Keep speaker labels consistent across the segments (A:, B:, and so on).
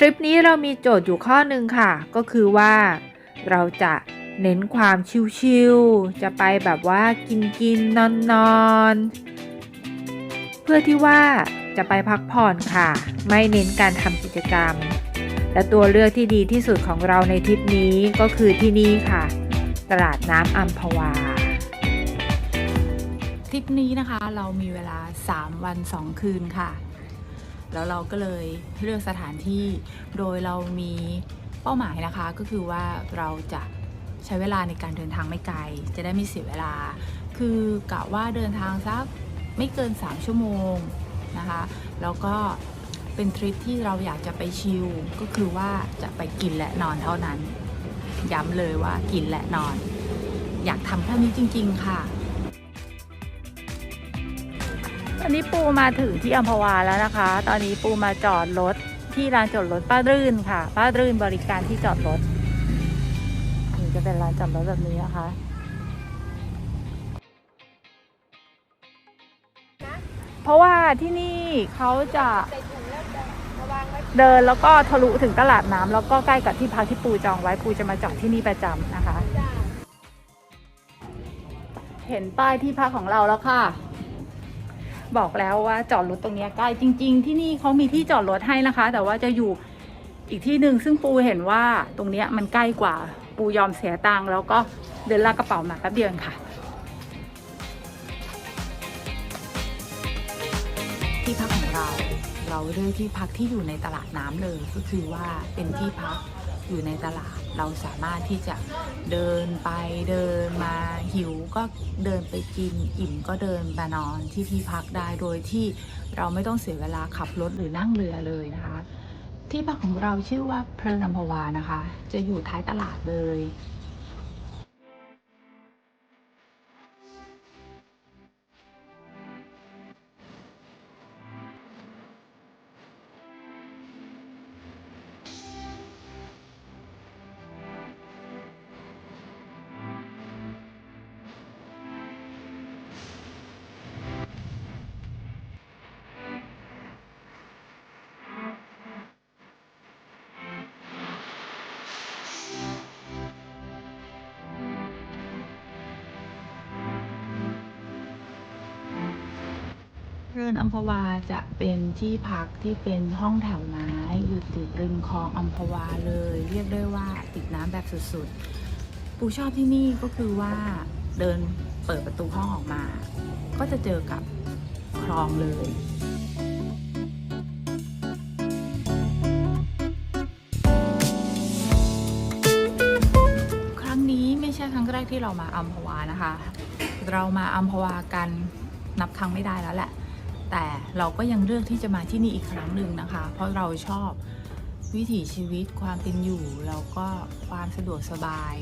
A: ทริปนี้เรามีโจทย์อยู่ข้อหนึ่งค่ะ ก็คือว่าเราจะเน้นความชิลๆ จะไปแบบว่ากินกินนอนนอนเพื่อที่ว่าจะไปพักผ่อนค่ะ ไม่เน้นการทำกิจกรรม และตัวเลือกที่ดีที่สุดของเราในทริปนี้ก็คือที่นี่ค่ะ ตลาดน้ำอัมพวา
B: ทริปนี้นะคะเรามีเวลา 3 วัน 2 คืนค่ะ แล้วเราก็เลยเลือกสถานที่ โดยเรามีเป้าหมายนะคะ ก็คือว่าเราจะใช้เวลาในการเดินทางไม่ไกล จะได้ไม่เสียเวลา คือกะว่าเดินทางสักไม่เกิน 3 ชั่วโมงนะคะ แล้วก็เป็นทริปที่เราอยากจะไปชิล ก็คือว่าจะไปกินและนอนเท่านั้น ย้ำเลยว่ากินและนอน อยากทำแค่นี้จริง ๆ ค่ะ
C: อนนี้ปูมาถึงที่อัมพวาแล้วนะคะ ตอนนี้ปูมาจอดรถที่ลานจอดรถป้ารื่นค่ะ ป้ารื่นบริการที่จอดรถนี่จะเป็นลานจอดรถแบบนี้นะคะ เพราะว่าที่นี่เขาจะเดินแล้วก็ทะลุถึงตลาดน้ำแล้วก็ใกล้กับที่พักที่ปูจองไว้ปูจะมาจอดที่นี่ประจำนะคะ เห็นป้ายที่พักของเราแล้วค่ะ บอกแล้วว่าจอดรถตรงนี้ใกล้จริง ๆ ที่นี่เขามีที่จอดรถให้นะคะ แต่ว่าจะอยู่อีกที่หนึ่งซึ่งปูเห็นว่าตรงนี้มันใกล้กว่าปูยอมเสียตังค์แล้วก็เดินลากกระเป๋ามาแป๊บเดียวค่ะ
B: ที่พักของเรา เราเลือกที่พักที่อยู่ในตลาดน้ำเลยก็คือว่าเป็นที่พัก อยู่ในตลาด เราสามารถที่จะเดินไปเดินมาหิวก็เดินไปกินอิ่มก็เดินไปนอนที่ที่พักได้โดยที่เราไม่ต้องเสียเวลาขับรถหรือนั่งเรือเลยนะคะ ที่พักของเราชื่อว่าพระนอัมพวานะคะ จะอยู่ท้ายตลาดเลย เรือนอัมพวาจะเป็นที่พักที่เป็นห้องแถวไม้อยู่ติดริมคลองอัมพวาเลย เรียกได้ว่าติดน้ำแบบสุดๆ ปูชอบที่นี่ก็คือว่าเดินเปิดประตูห้องออกมา ก็จะเจอกับคลองเลยครั้งนี้ไม่ใช่ครั้งแรกที่เรามาอัมพวานะคะ เรามาอัมพวากันนับครั้งไม่ได้แล้วแหละ แต่เราก็ยังเลือกที่จะมาที่นี่อีกครั้งหนึ่งนะคะ เพราะเราชอบวิถีชีวิตความเป็นอยู่แล้วก็ความสะดวกสบาย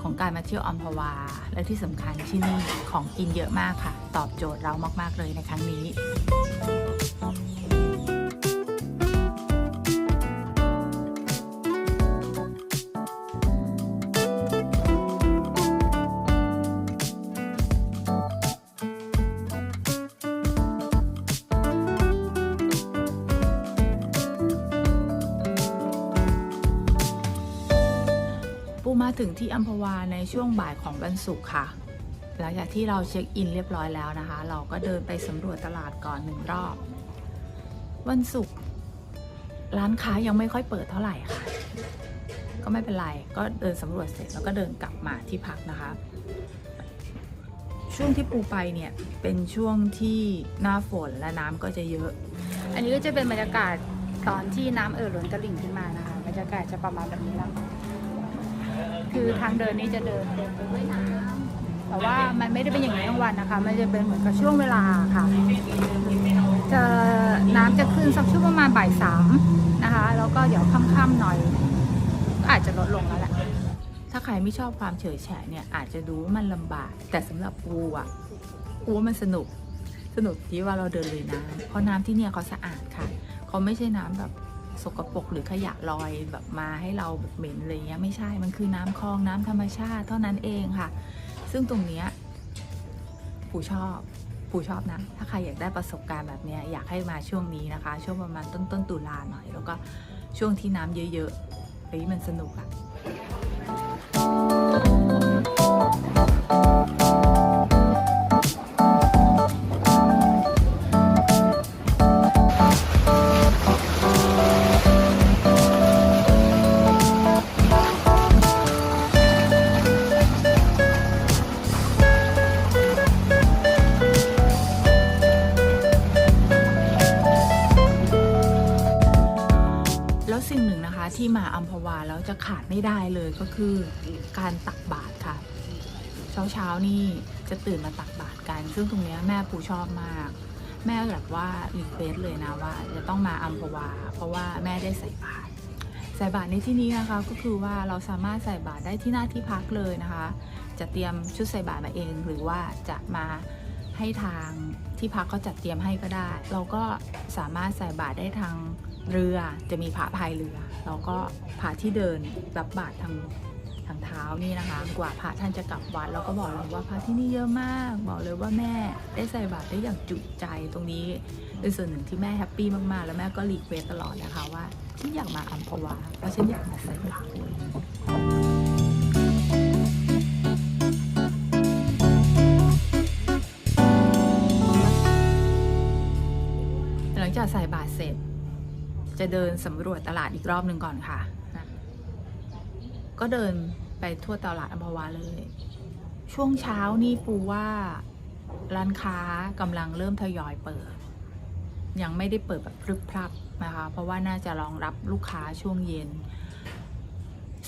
B: ของการมาเที่ยวอัมพวา และที่สำคัญที่นี่ของกินเยอะมากค่ะ ตอบโจทย์เรามาก ๆ เลยในครั้งนี้ ถึงที่อัมพวาในช่วงบ่ายของวันศุกร์ค่ะ หลังจากที่เราเช็คอินเรียบร้อยแล้วนะคะ เราก็เดินไปสำรวจตลาดก่อนหนึ่งรอบ วันศุกร์ร้านค้ายังไม่ค่อยเปิดเท่าไหร่ค่ะ ก็ไม่เป็นไร ก็เดินสำรวจเสร็จแล้วก็เดินกลับมาที่พักนะคะ ช่วงที่ปูไปเนี่ยเป็นช่วงที่หน้าฝนและน้ำก็จะเยอะ
C: อันนี้ก็จะเป็นบรรยากาศตอนที่น้ำเอ่อล้นตลิ่งขึ้นมานะคะ บรรยากาศจะประมาณแบบนี้แล้ว คือทางเดินนี่จะเดินเต็มไปด้วยน้ำแต่ว่ามันไม่ได้เป็นอย่างนี้ทั้งวันนะคะ มันจะเป็นเหมือนกับช่วงเวลาค่ะ จะน้ำจะขึ้นสักช่วงประมาณบ่ายสามนะคะ แล้วก็เดี๋ยวค่ำๆหน่อย ก็อาจจะลดลงแล้วแหละ
B: ถ้าใครไม่ชอบความเฉยแฉะเนี่ยอาจจะดูว่ามันลำบาก แต่สำหรับปูอะปูว่ามันสนุกสนุกที่ว่าเราเดินเลยน้ำเพราะน้ำที่เนี่ยเขาสะอาดค่ะ เขาไม่ใช่น้ำแบบ สกปรกหรือขยะลอยแบบมาให้เราแบบเหม็นอะไรเงี้ยไม่ใช่มันคือน้ำคลองน้ำธรรมชาติเท่านั้นเองค่ะ ซึ่งตรงเนี้ยปูชอบปูชอบนะ ถ้าใครอยากได้ประสบการณ์แบบเนี้ยอยากให้มาช่วงนี้นะคะ ช่วงประมาณต้นต้นตุลาหน่อย แล้วก็ช่วงที่น้ำเยอะๆเฮ้ยมันสนุกอะแล้ ขาดไม่ได้เลยก็คือการตักบาตรค่ะ เช้าเช้าๆนี่จะตื่นมาตักบาตรกัน ซึ่งตรงเนี้ยแม่ปูชอบมาก แม่แบบว่ารีเควสเลยนะว่า จะต้องมาอัมพวา เพราะว่าแม่ได้ใส่บาตรใส่บาตรในที่นี้นะคะก็คือว่าเราสามารถใส่บาตรได้ที่หน้าที่พักเลยนะคะ จะเตรียมชุดใส่บาตรมาเอง หรือว่าจะมาให้ทางที่พักเขาจัดเตรียมให้ก็ได้ เราก็สามารถใส่บาตรได้ทาง เรือจะมีพระพายเรือแล้วก็พระที่เดินรับบาตรทางทางเท้านี่นะคะ กว่าพระท่านจะกลับวัดเราก็บอกเลยว่าพระที่นี่เยอะมาก บอกเลยว่าแม่ได้ใส่บาตรได้อย่างจุใจตรงนี้เป็นส่วนหนึ่งที่แม่แฮปปี้มากๆ แล้วแม่ก็รีเควสตลอดนะคะว่าฉันอยากมาอัมพวาเพราะฉันอยากมาใส่บาตรหลังจากใส่บาตรเสร็จ จะเดินสำรวจตลาดอีกรอบหนึ่งก่อนค่ะ ก็เดินไปทั่วตลาดอัมพวาเลย ช่วงเช้านี่ปูว่าร้านค้ากำลังเริ่มทยอยเปิด ยังไม่ได้เปิดแบบพรึบพรับนะคะ เพราะว่าน่าจะรองรับลูกค้าช่วงเย็น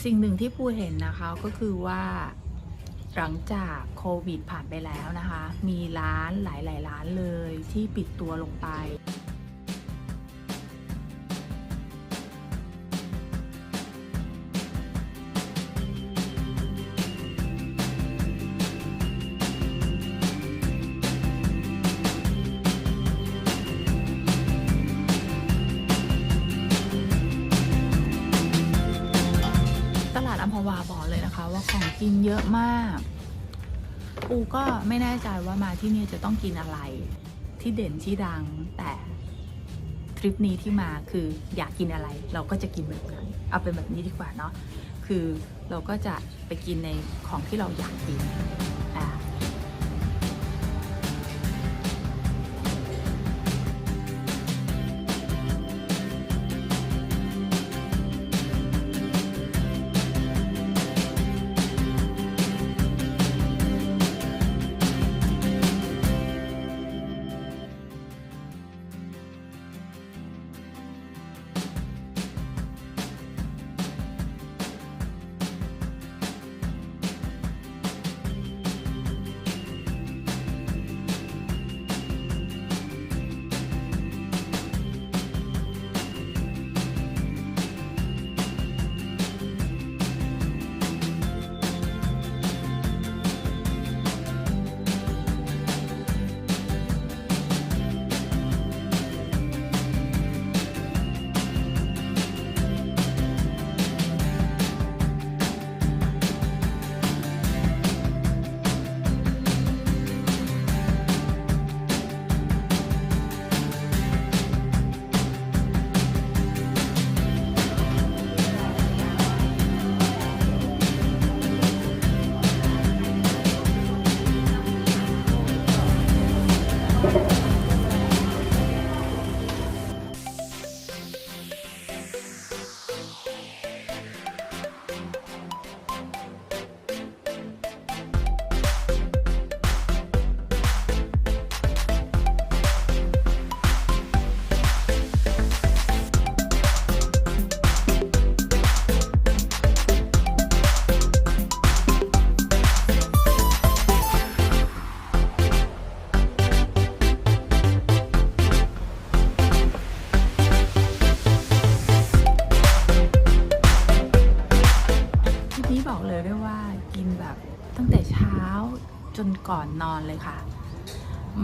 B: สิ่งหนึ่งที่ปูเห็นนะคะก็คือว่าหลังจากโควิดผ่านไปแล้วนะคะ มีร้านหลาย ๆ ร้านเลยที่ปิดตัวลงไป วาบอกเลยนะคะ ว่าของกินเยอะมาก ปูก็ไม่แน่ใจว่ามาที่นี่จะต้องกินอะไรที่เด่นที่ดังแต่ทริปนี้ที่มาคืออยากกินอะไร เราก็จะกินแบบนั้นเอาเป็นแบบนี้ดีกว่าเนาะคือเราก็จะไปกินในของที่เราอยากกินอ่า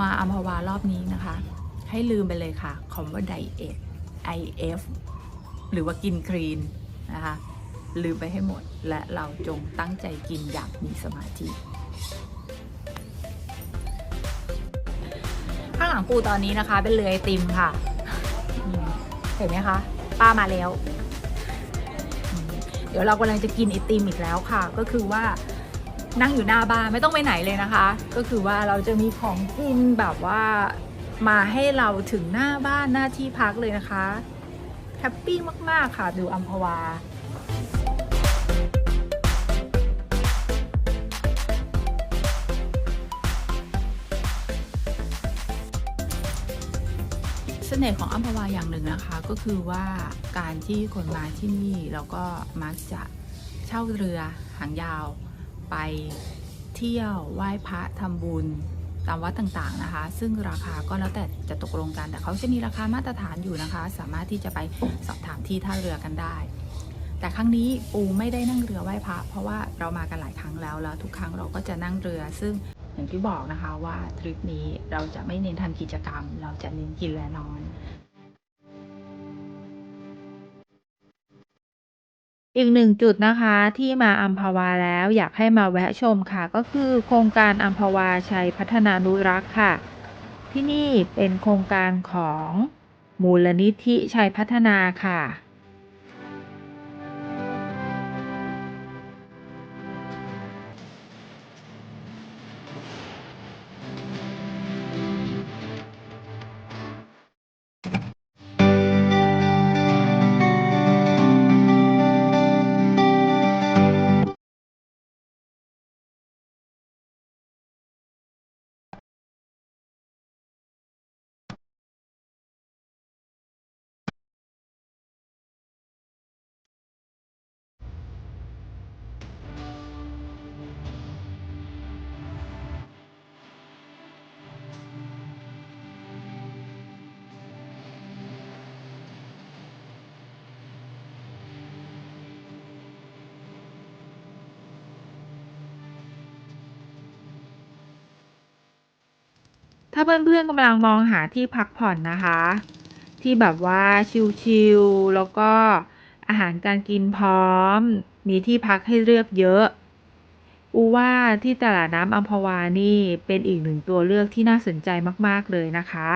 B: มาอัมพวารอบนี้นะคะ ให้ลืมไปเลยค่ะคำว่าไดเอท IF หรือว่ากินคลีนนะคะลืมไปให้หมดและเราจงตั้งใจกินอย่างมีสมาธิ
C: ข้างหลังปูตอนนี้นะคะ เป็นเรือไอติมค่ะ เห็นไหมคะ ป้ามาแล้ว เดี๋
B: ยวเรากำลังจะกินไอติมอีกแล้วค่ะ ก็คือว่า นั่งอยู่หน้าบ้านไม่ต้องไปไหนเลยนะคะ ก็คือว่าเราจะมีของกินแบบว่ามาให้เราถึงหน้าบ้านหน้าที่พักเลยนะคะแฮปปี้มาก ๆ ค่ะ ดูอัมพวาเสน่ห์ของอัมพวาอย่างหนึ่งนะคะ ก็คือว่าการที่คนมาที่นี่แล้วก็มักจะเช่าเรือหางยาว ไปเที่ยวไหว้พระทำบุญตามวัดต่างๆนะคะ ซึ่งราคาก็แล้วแต่จะตกลงกันแต่เขาจะมีราคามาตรฐานอยู่นะคะ สามารถที่จะไปสอบถามที่ท่าเรือกันได้ แต่ครั้งนี้ปูไม่ได้นั่งเรือไหว้พระ เพราะว่าเรามากันหลายครั้งแล้วแล้วทุกครั้งเราก็จะนั่งเรือ ซึ่งอย่างที่บอกนะคะว่าทริปนี้เราจะไม่เน้นทำกิจกรรม เราจะเน้นกินและนอน
A: อีกหนึ่งจุดนะคะที่มาอัมพวาแล้วอยากให้มาแวะชมค่ะ ก็คือโครงการอัมพวาชัยพัฒนานุรักษ์ค่ะ ที่นี่เป็นโครงการของมูลนิธิชัยพัฒนาค่ะ ถ้าเพื่อนๆกำลังมองหาที่พักผ่อนนะคะ ที่แบบว่าชิลๆแล้วก็อาหารการกินพร้อม มีที่พักให้เลือกเยอะ อูว่าที่ตลาดน้ำอัมพวานี่เป็นอีกหนึ่งตัวเลือกที่น่าสนใจมากๆเลยนะคะ